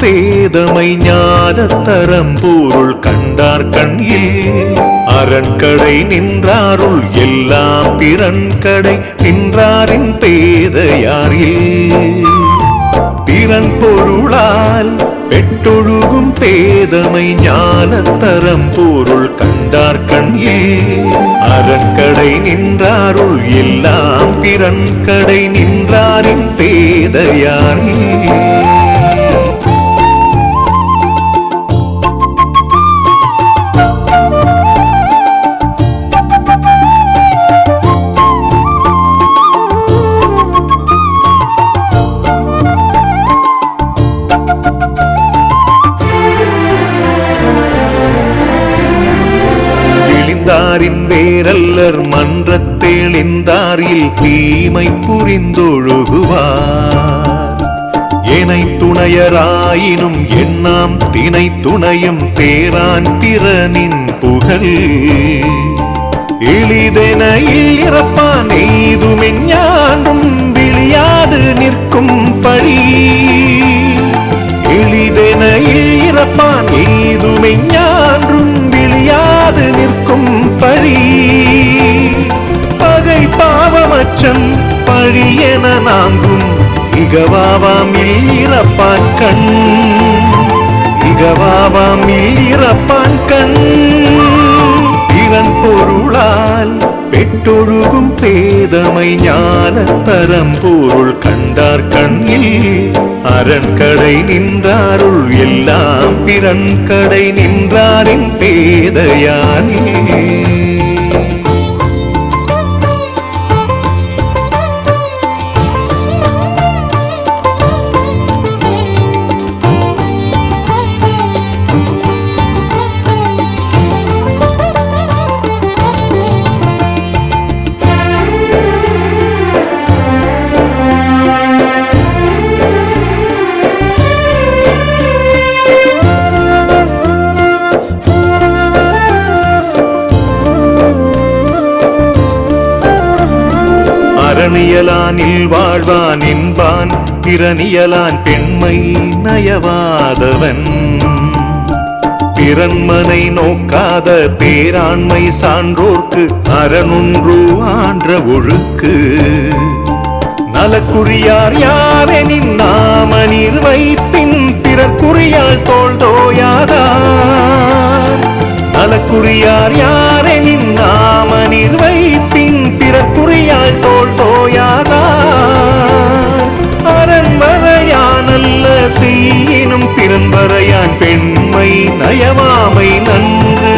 பேதமை ஞானத்தரம் பூருள் கண்டார் கண்ணில். அரண்கடை நின்றாருள் எல்லாம் பிறன்கடை நின்றாரின் பேதையாரில். பிறன் பொருளால் பெட்டொழுகும் பேதமை ஞானத்தரம் பொருள் கண்டார் கண்ணில். அரண்கடை நின்றாருள் எல்லாம் பிறன்கடை நின்றாரின் பேதையாரில். இழிந்தாரின் வேரல்லர் மன்றத்தெளிந்தாரில் தீமை புரிந்தொழுகுவார். எனை துணையராயினும் எண்ணாம் தினை துணையும் தேரான் திறனின் புகழ். எளிதெனையில் இறப்பான் எய்துமென் எய்துமெஞ்ஞான்றும் விழியாது நிற்கும் பழி. எளிதெனையில் இறப்பான் பாவமச்சம் பழியென நாங்கும் இகவாவாம் இறப்பான் கண். இகவாவாம் இறப்பான் கண். இவன் பொருளால் பெற்றொழுகும் பேதமை ஞானத்தரம் பொருள் கண்டார் கண்ணில். அரண்கடை நின்றாருள் எல்லாம் பிறன் கடை நின்றாரின் பேதையானே அரணியலானில் வாழ்வான் என்பான் பிறனியலான் பெண்மை நயவாதவன். பிறன்மனை நோக்காத பேராண்மை சான்றோர்க்கு அறனொன்று ஆன்ற ஒழுக்கு. நலக்குரியார் யாரெனின் நாம நீர் வைப்பின் பிறர்க்குரியால் தோல் தோயாதார். நலக்குரியார் யார் பெண்மை நயவாமை நன்று.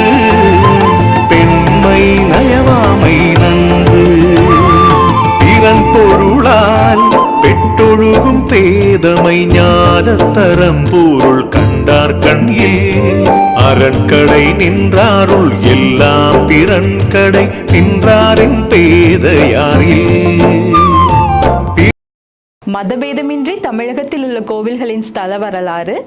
பெண்மை நயவாமை நன்று. பிறன் பொருளால் பெற்றொழுகும் பேதமை ஞானத்தரம் பொருள் கண்டார் கண்ணில். அரண்கடை நின்றாருள் எல்லாம் பிறன் கடை நின்றாரின் பேதையாரில். மதபேதமின்றி தமிழகத்தில் உள்ள கோவில்களின் ஸ்தல வரலாறு